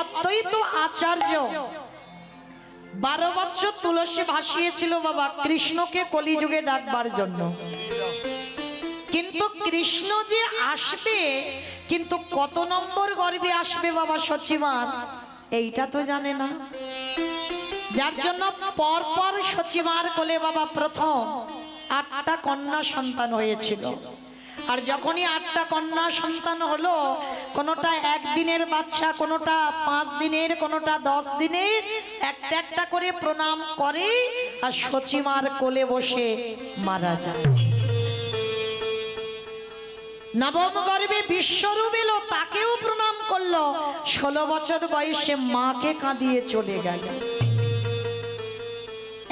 অদ্বৈত আচার্য। বারো বৎসর তুলসী ভাসিয়েছিল বাবা, কৃষ্ণকে কলিযুগে ডাকবার জন্য। কিন্তু কৃষ্ণ যে আসবে, কিন্তু কত নম্বর গর্বে আসবে বাবা সচিবার এইটা তো জানে না। যার জন্য পর পর সচিমার কোলে বাবা প্রথম আটটা কন্যা সন্তান হয়েছিল। আর যখনই আটটা কন্যা সন্তান হলো, কোনোটা একদিনের বাচ্চা কোনোটা পাঁচ দিনের, কোনোটা দশ দিনের, একটা একটা করে প্রণাম করে আর সচিমার কোলে বসে মারা যায়। নবম গর্বে বিশ্বরূপ এলো, তাকেও প্রণাম করল। ষোলো বছর বয়সে মাকে কাঁদিয়ে চলে গেল।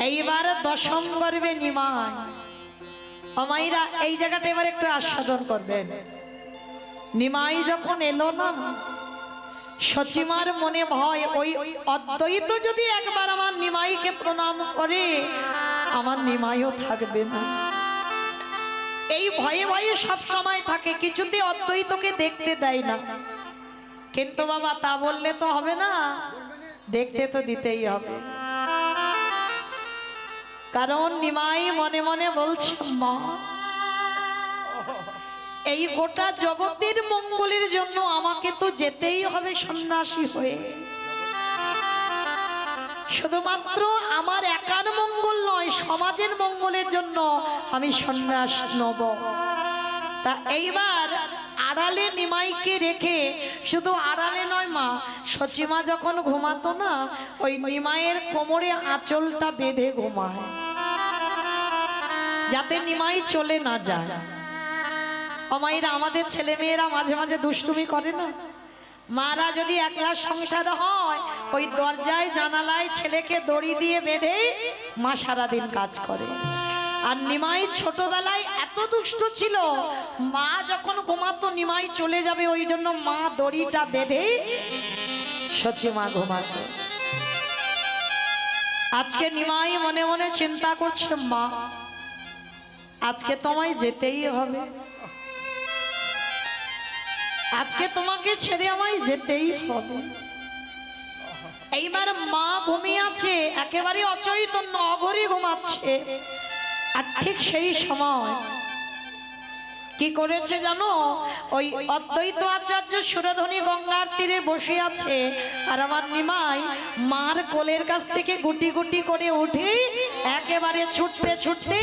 এইবার দশম গর্বে নিমায় অমাইরা এই জায়গাটা এবার একটু আস্বাদন করবেন। নিমাই যখন এলো না, সচিমার মনে ভয়, ওই অদ্বৈত যদি একবার আমার নিমাইকে প্রণাম করে, আমার নিমাইও থাকবে না। এই ভয়ে ভয়ে সব সময় থাকে, কিছুতে অদ্বৈতকে দেখতে দেয় না। কিন্তু বাবা তা বললে তো হবে না, দেখতে তো দিতেই হবে। কারণ নিমাই মনে মনে বলছে, মা, এই গোটা জগতের মঙ্গলের জন্য আমাকে তো যেতেই হবে সন্ন্যাসী হয়ে। শুধুমাত্র আমার একার মঙ্গল নয়, সমাজের মঙ্গলের জন্য আমি সন্ন্যাস নব। তা এইবার আড়ালে নিমাইকে রেখে, শুধু আড়ালে নয় মা সচিমা যখন ঘুমাতো না, ওই নিমাইয়ের কোমরে আঁচলটা বেঁধে ঘুমায়। যাতে নিমাই চলে না যায়। অমাইরা আমাদের ছেলে মেয়েরা মাঝে মাঝে দুষ্টুমি করে না? মারা যদি একলা সংসার হয়, ওই দরজায়, জানালায় ছেলেকে দড়ি দিয়ে বেঁধে মা সারাদিন কাজ করে। আর নিমাই ছোটবেলায় এত দুষ্ট ছিল, মা যখন ঘুমাতো, নিমাই চলে যাবে, ওই জন্য মা দড়িটা বেঁধে সচি মা ঘুমাতো। আজকে নিমাই মনে মনে চিন্তা করছে, মা আজকে তোমায় যেতেই হবে। আজকে তোমাকে ছেড়ে আমায় যেতেই হবে। এইবার মা ঘুমিয়ে আছে একেবারে অচৈতন্য অঘরে ঘুমাচ্ছে। আর ঠিক সেই সময় কি করেছে জানো? ওই অদ্বৈত আচার্য সুরধ্বনি গঙ্গার তীরে বসে আছে। আর আমার নিমাই মার কোলের কাছ থেকে গুটি গুটি করে উঠে একেবারে ছুটতে ছুটতে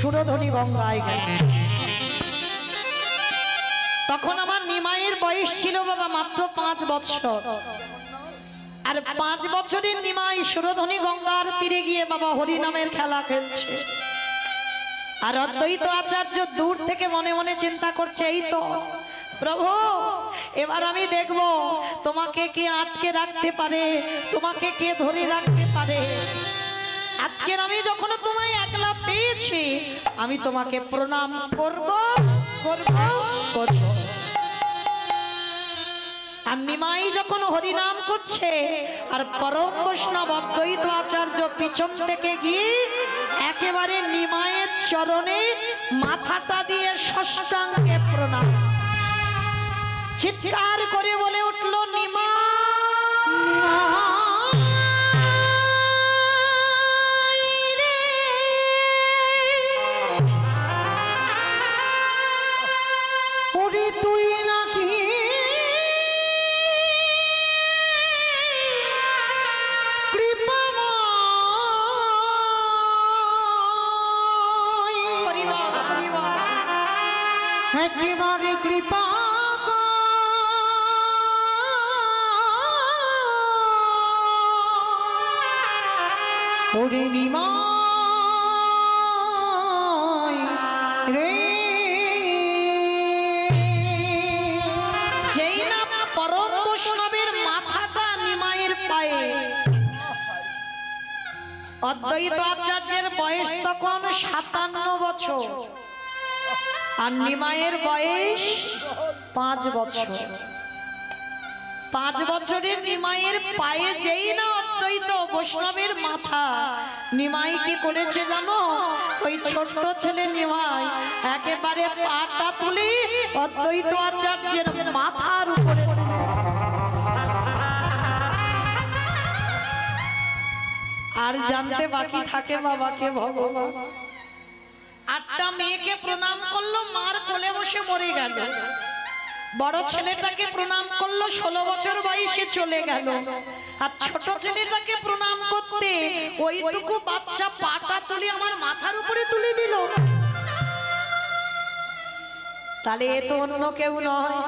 সুরধ্বনি গঙ্গায় গেল। তখন আমার নিমাইয়ের বয়স ছিল বাবা মাত্র পাঁচ বছর। আর পাঁচ বছরের নিমাই সুরধ্বনি গঙ্গার তীরে গিয়ে বাবা হরি নামের খেলা খেলছে। আর অদ্বৈত আচার্য দূর থেকে মনে মনে চিন্তা করছে, এই তো, প্রভু, এবার আমি দেখব তোমাকে কে আটকে রাখতে পারে, তোমাকে কে ধরে রাখতে পারে। আজকের আমি যখন তোমায় একলা পেয়েছি, আমি তোমাকে প্রণাম করব করব করব। আর নিমাই যখন হরিনাম করছে, আর পরম বৈষ্ণব অদ্বৈত আচার্য পিছন থেকে গিয়ে একেবারে নিমায়ের চরণে মাথাটা দিয়ে ষষ্ঠাঙ্গে প্রণাম। চিৎকার করে বলে উঠল, নিমা! একেবারে কৃপা ওরে নিমাই রে। যেই না পরম বৈষ্ণবের মাথাটা নিমায়ের পায়ে। অদ্বৈত আচার্যের বয়স তখন সাতান্ন বছর। আর নিমায়ের বয়স পাঁচ বছর। পাঁচ বছরের নিমায়ের পায়ে যেই না অদ্বৈত বৈষ্ণবের মাথা, নিমাই কি করেছে জানো? ওই ছোট্ট ছেলে নিমাই একেবারে পাটা তুলে অদ্বৈত আচার্যের মাথার উপরে আর জানতে বাকি থাকে বাবাকে ভগবান। আটটা মেয়েকে প্রণাম করল, মার কোলে বসে মরে গেল। বড় ছেলেটাকে প্রণাম করল, ষোলো বছর বয়সে চলে গেল। আর ছোট ছেলেটাকে প্রণাম করতে ওইটুকু বাচ্চা পাটা তুলে আমার মাথার উপরে তুলে দিল। তাহলে এ তো অন্য কেউ নয়।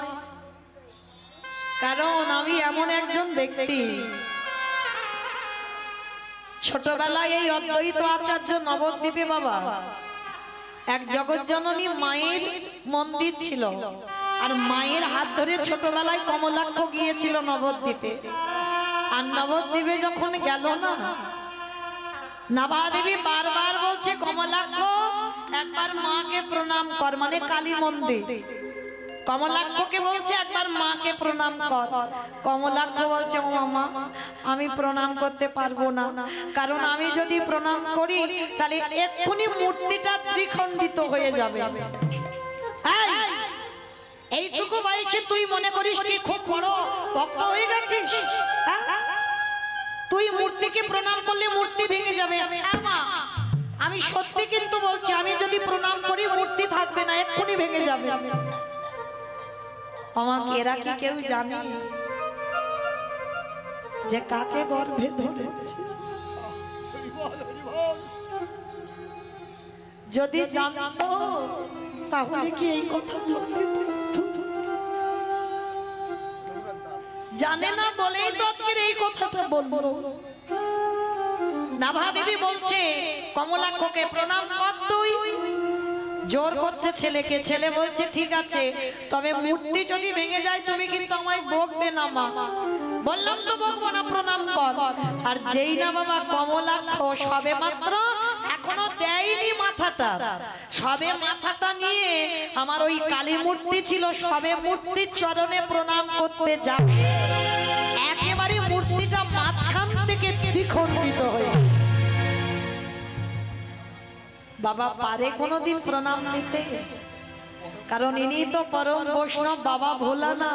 কারণ আমি এমন একজন ব্যক্তি। ছোটবেলায় এই অদ্বৈত আচার্য নবদ্বীপে বাবা এক জগৎজননী মায়ের মন্দির ছিল। আর মায়ের হাত ধরে ছোটবেলায় কমলাক্ষ গিয়েছিল নবদ্বীপে। আর নবদ্বীপে যখন গেল না নবাদেবী বারবার বলছে কমলাক্ষ একবার মাকে প্রণাম কর। মানে কালী মন্দির। কমলাক্ষকে বলছে একবার মাকে প্রণাম কর। কমলাক্ষ বলছে ও মা আমি প্রণাম করতে পারব না। কারণ আমি যদি প্রণাম করি তাহলে এক্ষুনি মূর্তিটা ত্রিখণ্ডিত হয়ে যাবে। এই, এইটুকু বয়সে তুই মনে করিস কি খুব বড় ভক্ত হয়ে গেছিস? হ্যাঁ? তুই মূর্তিকে প্রণাম করলে মূর্তি ভেঙে যাবে। হ্যাঁ আমি সত্যি কিন্তু বলছি আমি যদি প্রণাম করি মূর্তি থাকবে না এক্ষুনি ভেঙে যাবে। আমাকে এরা কি কেউ জানে? যে কাকে গর্ভে ধরেছে? যদি জানতো তাহলে কি এই কথা বলতে জানে না বলেই তো আজকের এই কথাটা বলব নাভা দেবী বলছে কমলাক্ষকে প্রণাম কর তুই। জোর করছে ছেলেকে। ছেলে বলছে, ঠিক আছে, তবে মূর্তি যদি ভেঙে যায়, তুমি কিন্তু আমায় বকবে না, মা। বললাম তো বকবো না, প্রণাম কর। আর যেই না বাবা কমলাক্ষ, সবে মাত্র এখনও দেয়নি মাথাটা। সবে মাথাটা নিয়ে আমার ওই কালী মূর্তি ছিল, সবে মূর্তির চরণে প্রণাম করতে যাবে। বাবা পারে কোনোদিন প্রণাম দিতে। কারণ ইনি তো পরম বৈষ্ণব, বাবা ভোলা না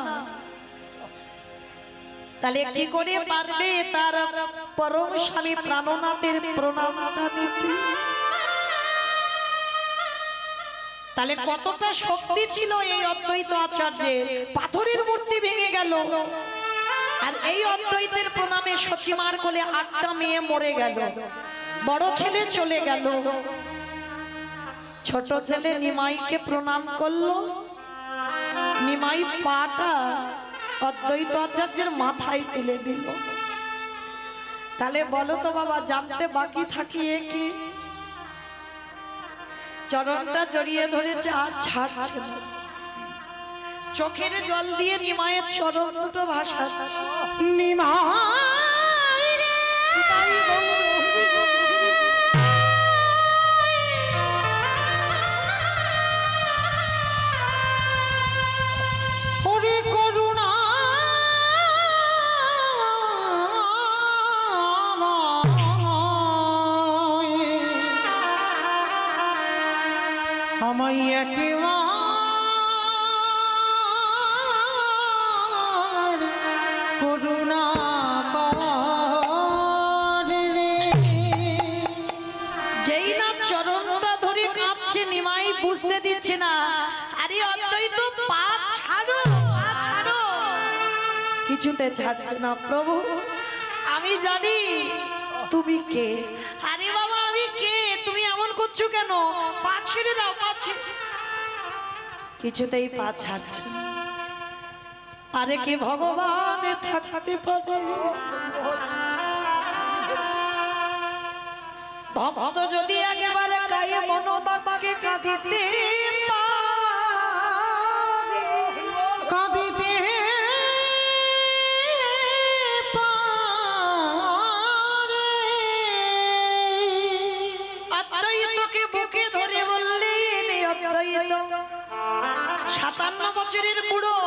তাহলে কি করে পারবে তার পরম স্বামী প্রাণনাথের প্রণামটা নিতে? তাহলে কতটা শক্তি ছিল এই অদ্বৈত আচার্যের? পাথরের মূর্তি ভেঙে গেল। আর এই অদ্বৈতের প্রণামে সচিমার কোলে আটটা মেয়ে মরে গেল। বড় ছেলে চলে গেল। ছোট ছেলে নিমাইকে প্রণাম করল। নিমাই পাটা অদ্বৈত আচার্যের মাথায় তুলে দিল। তাহলে বলো তো বাবা জানতে বাকি থাকি কি? চরণটা জড়িয়ে ধরেছে আর ছাড়ছে। চোখের জল দিয়ে নিমায়ের চরণ দুটো ভাসাচ্ছে। নিমাই যেই চরণটা নিমাই বুঝতে না। আরে পা কিছুতে ছাড়ছে না প্রভু। আমি জানি তুমি কে। আরে বাবা, আমি কে? তুমি এমন করছ কেন? পা ছেড়ে দাও, পা ছেড়ে কিছুতেই পা ছাড়ছে আরে কি ভগবান থাকতে পারে? ভক্ত যদি একেবারে গায়ে মনোবাবাকে কাঁদিতে সাতান্ন বছরের বুড়ো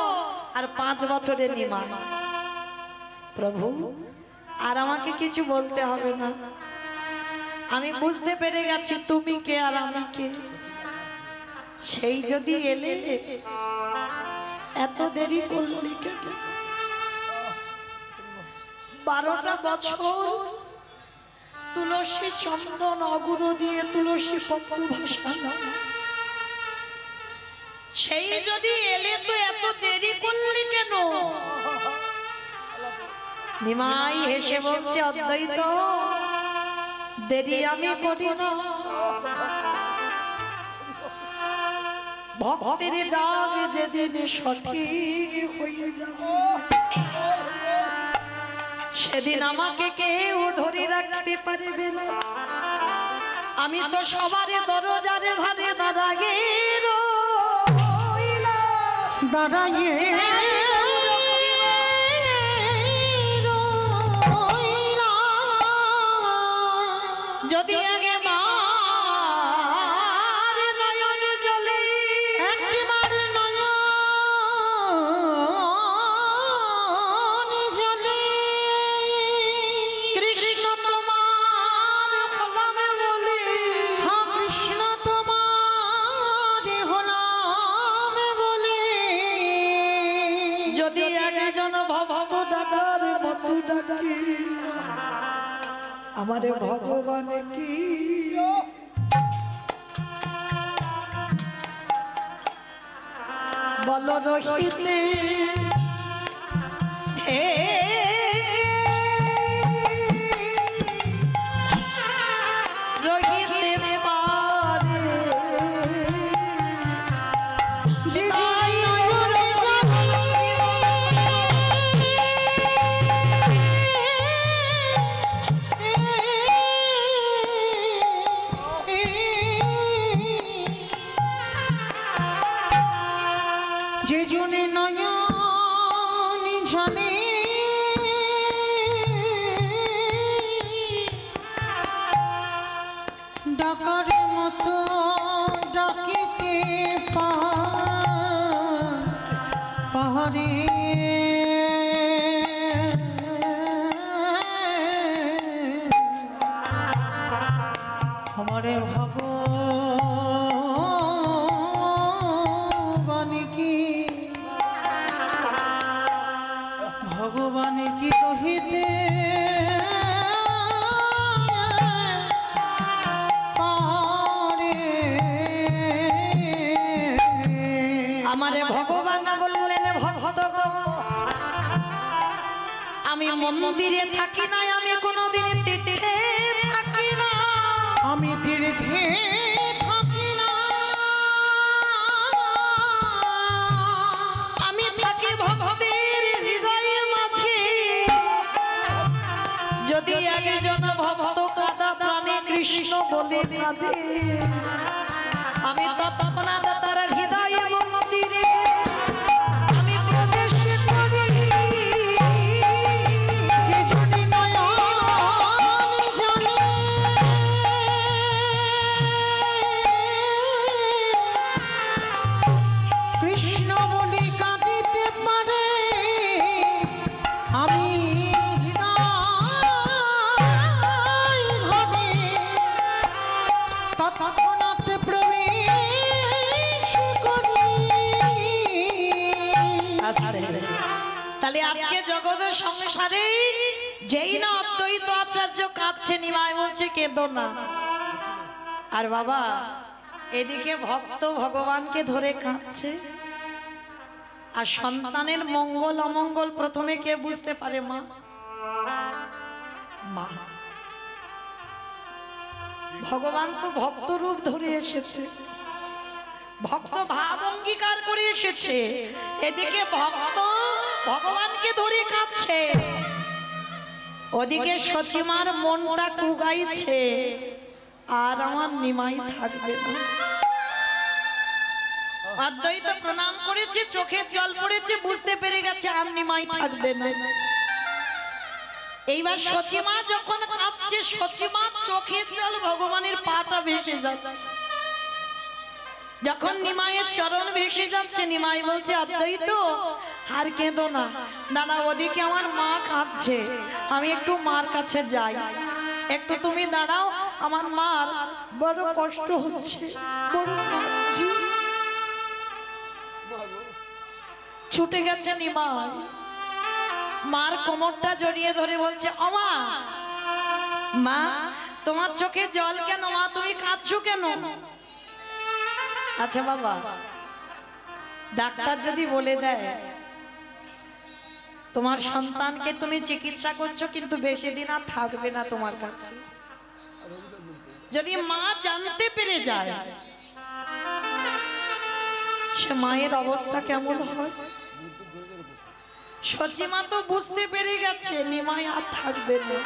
আর পাঁচ বছরের নিমা। প্রভু, আর আমাকে কিছু বলতে হবে না। আমি বুঝতে পেরে গেছি তুমি কে আর আমি কে। সেই যদি এলে এত দেরি করলি কেন? বারোটা বছর তুলসী চন্দন অগুর দিয়ে তুলসী পত্র ভাসানো সেই যদি এলে তো এত দেরি করলি কেন? নিমাই হেসে বলছে, অদ্বৈত, দেরি আমি করি না। ভক্তের ডাক যেদিন সঠিক হয়ে যাবে, সেদিন আমাকে কেউ ধরে রাখতে পারবে না। আমি তো সবার দরজারে ধারে দাঁড়াগে। দাঁড়াইয়ে। যদি আগে আমারে ভগবান কি? ভগবান কি রহিতে? আমারে ভগবান বললেন ভক্ত। আমি মন্দিরে থাকি না আমি কোনোদিন যদি একজন ভক্ত কাদা প্রাণে কৃষ্ণ বলে কাঁদে আমি তৎক্ষণাৎ তার হৃদয়ে মন্দিরে তাহলে আজকে জগতের সংসারে যেই না অদ্বৈত আচার্য কাঁদছে, নিমাই বলছে, কেঁদো না। আর বাবা, এদিকে ভক্ত ভগবানকে ধরে কাঁদছে। আর সন্তানের মঙ্গল, অমঙ্গল প্রথমে কে বুঝতে পারে, মা? মা। ভগবান তো ভক্ত রূপ ধরে এসেছে। ভক্ত ভাব অঙ্গীকার করে এসেছে। এদিকে ভক্ত ভগবানকে ধরে কাঁদছে। ওদিকে সচিমার মনটা কুগাইছে। আর আমার নিমাই থাকবে না। অদ্বৈত প্রণাম করেছে চোখের জল পড়েছে বুঝতে পেরে গেছে আর নিমাই থাকবে না। এইবার সচিমা যখন কাঁদছে সচিমা চোখের জল ভগবানের পাটা ভেসে যাচ্ছে। যখন নিমাইয়ের চরণ ভেসে যাচ্ছে, নিমাই বলছে অদ্বৈত আর কেঁদো না। দাদা, ওদিকে আমার মা কাঁদছে। আমি একটু মার কাছে যাই। একটু তুমি দাঁড়াও, আমার মার বড় কষ্ট হচ্ছে। ছুটে গেছে নিমাই। মার কোমরটা জড়িয়ে ধরে বলছে, অমা, মা, তোমার চোখে জল কেন? মা, তুমি কাঁদছো কেন? আচ্ছা বাবা। ডাক্তার যদি বলে দেয়, তোমার সন্তানকে তুমি চিকিৎসা করছ, কিন্তু বেশি দিন আর থাকবে না তোমার কাছে। যদি মা জানতে পেরে যায়, সে মায়ের অবস্থা কেমন হয়? সচিমা তো বুঝতে পেরে গেছে, নিমাই আর থাকবে না।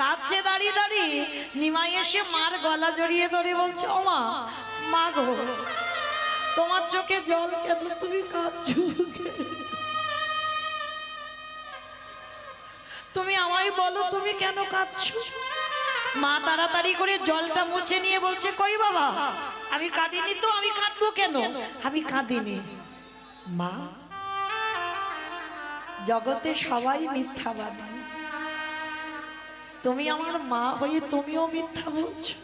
কাছে দাঁড়িয়ে দাঁড়িয়ে। নিমাই এসে মার গলা জড়িয়ে ধরে বলছে, ও মা মা গো, তোমার চোখে জল কেন? তুমি কাঁদছো তুমি আমায় বলো, তুমি কেন কাঁদছো? মা তাড়াতাড়ি করে জলটা মুছে নিয়ে বলছে, কই বাবা, আমি কাঁদিনি তো, আমি কাঁদবো কেন? আমি কাঁদিনি। মা, জগতে সবাই মিথ্যাবাদী। তুমি আমার মা হয়ে তুমিও মিথ্যা বলছো।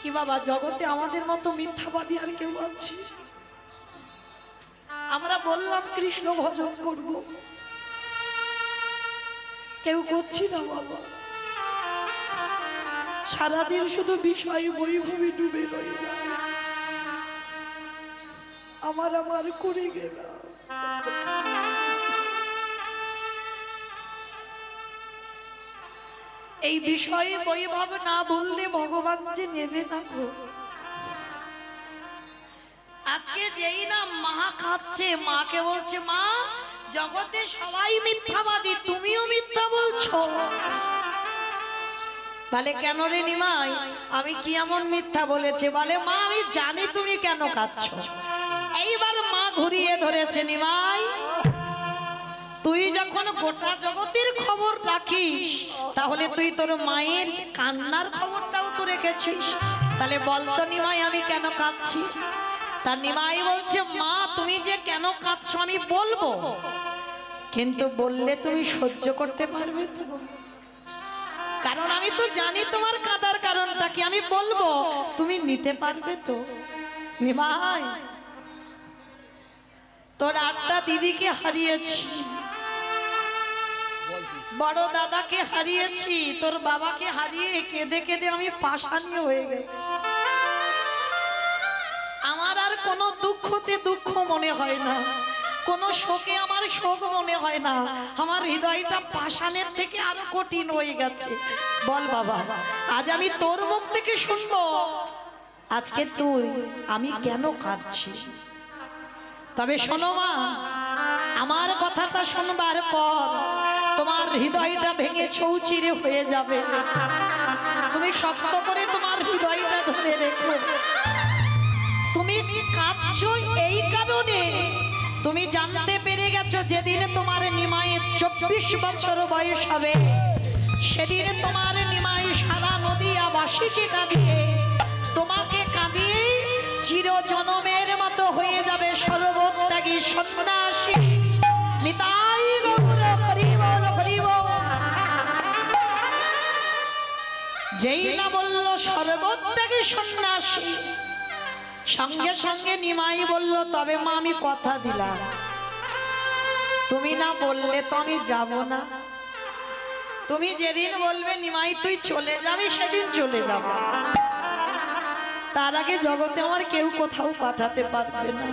কি বাবা, জগতে আমাদের মতো মিথ্যাবাদী আর কেউ আছে? আমরা বললাম, কৃষ্ণ ভজন করব। কেউ করছি না বাবা। সারাদিন শুধু বিষয় বৈভবী ডুবে রইলাম। আমার আমার করে গেলাম। এই বিষয়ে বৈভব না বললে ভগবান যে নেবে না গো। আজকে যেই না মা খাচ্ছে, মাকে বলছে, মা, জগতে সবাই মিথ্যাবাদী, তুমিও মিথ্যা বলছো। বলে, কেন রে নিমাই? আমি কি এমন মিথ্যা বলেছে? বলে, মা, আমি জানি তুমি কেন কাঁদছ। এইবার মা ঘুরিয়ে ধরেছে, নিমাই তুই যখন গোটা জগতের খবর রাখিস, তাহলে তুই তোর মায়ের কান্নার খবরটাও তো রেখেছিস। তাহলে বলতো নিমাই, আমি কেন কাঁদছি? তার নিমাই বলছে, মা, তুমি যে কেন কাঁদছো আমি বলব। কিন্তু বললে তুমি সহ্য করতে পারবে তো। কারণ আমি তো জানি তোমার কাদার কারণটা কি, আমি বলব, তুমি নিতে পারবে তো। নিমাই, তোর আটটা দিদিকে হারিয়েছি। বড় দাদাকে হারিয়েছি, তোর বাবাকে হারিয়ে কেঁদে কেঁদে আমি পাশানি হয়ে গেছি। আমার আর কোনো দুঃখতে দুঃখ মনে হয় না, কোনো শোকে আমার শোক মনে হয় না, আমার হৃদয়টা পাষাণের থেকে আরও কঠিন হয়ে গেছে। বল বাবা, আজ আমি তোর মুখ থেকে শুনব, আজকে তুই, আমি কেন কাঁদছি? তবে শোনো মা, আমার কথাটা শুনবার পর তোমার হৃদয়টা ভেঙে চৌচিরে হয়ে যাবে। তুমি শক্ত করে তোমার হৃদয়টা ধরে রেখো। তুমি কাঁদছো এই কারণে। তুমি জানতে পেরে গেছো যেদিন তোমার নিমায়ের চব্বিশ বছর বয়স হবে। সেদিন তোমার নিমাই সারা নদীয়াবাসীকে কাঁদিয়ে তোমাকে কাঁদিয়ে চির জনমের মতো হয়ে যাবে সর্বত্যাগী সন্ন্যাসী যেই না বলল, সর্বত্যাগী সন্ন্যাসী। সঙ্গে সঙ্গে নিমাই বলল, তবে মা, আমি কথা দিলাম। তুমি না বললে তো আমি যাব না। তুমি যেদিন বলবে, নিমাই, তুই চলে যাবি, সেদিন চলে যাব। তার আগে জগতে আমার কেউ কোথাও পাঠাতে পারবে না।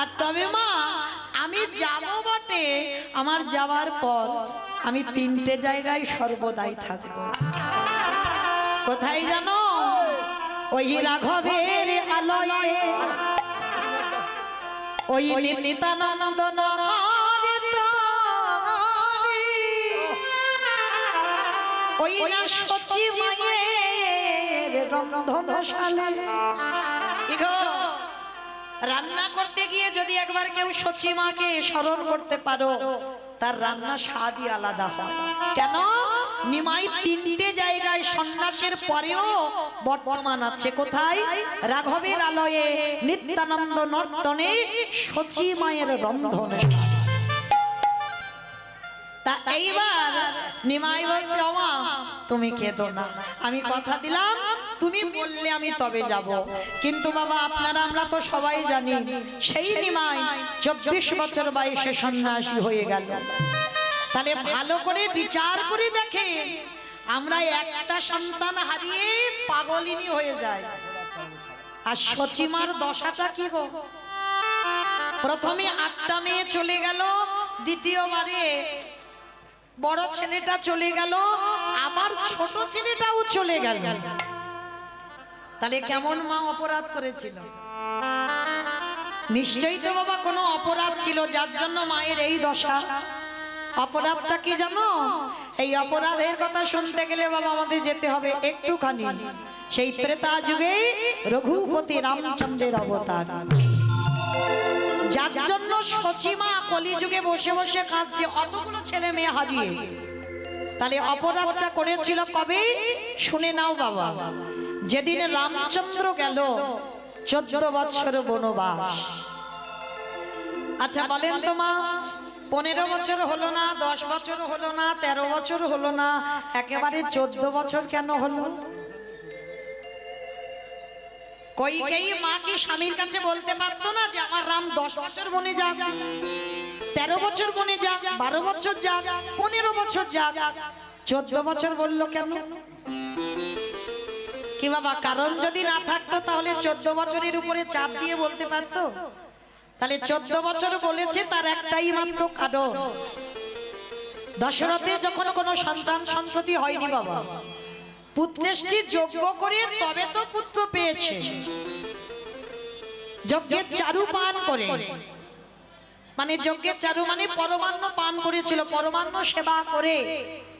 আর তবে মা, আমি যাব বটে। আমার যাওয়ার পর আমি তিনটে জায়গায় সর্বদাই থাকব। কোথায় জানো? ওই রাঘবের আলয়ে। ওই নিতানন্দ ওই না সচি মায়ের রন্ধনশালে। রান্না করতে গিয়ে যদি একবার কেউ সচিমাকে স্মরণ করতে পারো তার রান্না স্বাদই আলাদা হয়। কেন? নিমাই তিনটে জায়গায় সন্ন্যাসের পরেও বর্তমান আছে কোথায়? রাঘবের আলয়ে নিত্যানন্দ নর্তনে সচি মায়ের রন্ধনে আমি কথা দিলাম, তুমি বললে আমি তবে যাব। কিন্তু বাবা, আপনারা, আমরা তো সবাই জানি, সেই নিমাই চব্বিশ বছর বয়সে সন্ন্যাসী হয়ে গেল। তাহলে ভালো করে বিচার করে দেখে আমরা একটা সন্তান হারিয়ে পাগলিনী হয়ে যায় আর সচিমার দশাটা কি গো? প্রথমে আটটা মেয়ে চলে গেল, দ্বিতীয়বারে বড় ছেলেটা চলে গেল, আবার ছোট ছেলেটাও চলে গেল। তাহলে কেমন মা অপরাধ করেছিল? নিশ্চয়ই তো বাবা কোনো অপরাধ ছিল, যার জন্য মায়ের এই দশা। অপরাধটা কি জানো? এই অপরাধের কথা শুনতে গেলে বাবা আমাদের যেতে হবে একটুখানি। সেই ত্রেতা যুগে রঘুপতি রামচন্দ্রের অবতার। যার জন্য সচিমা কলিযুগে বসে বসে কাঁদছে, অতগুলো ছেলে মেয়ে হারিয়ে। তাহলে অপরাধটা করেছিল কবে? শুনে নাও বাবা। যেদিন রামচন্দ্র গেল, চোদ্দ বৎসর বনবাস। আচ্ছা বলেন তো মা পনেরো বছর হলো না, দশ বছর হলো না, তেরো বছর হলো না, একেবারে চোদ্দ বছর কেন হলো? কই কেই মা স্বামীর কাছে বলতে পারতো না যে আমার রাম দশ বছর বনে যাক, তেরো বছর বনে যাক, বারো বছর যাক, পনেরো বছর যাক, চোদ্দ বছর বলল কেন? কি বাবা, কারণ যদি না থাকতো তাহলে চোদ্দ বছরের উপরে চাপ দিয়ে বলতে পারতো? তাহলে চোদ্দ বছর বলেছে তার একটাই মাত্র কারণ দশরথের যখন কোনো সন্তান সন্ততি হয়নি বাবা। পুত্রেষ্টি যোগ্য করে তবে তো পুত্র পেয়েছে। যজ্ঞের চারু পান করে। মানে যজ্ঞের চারু মানে পরমান্ন পান করেছিল পরমান্ন সেবা করে।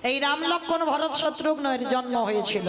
এই রাম লক্ষণ ভরত শত্রুঘ্নের জন্ম হয়েছিল।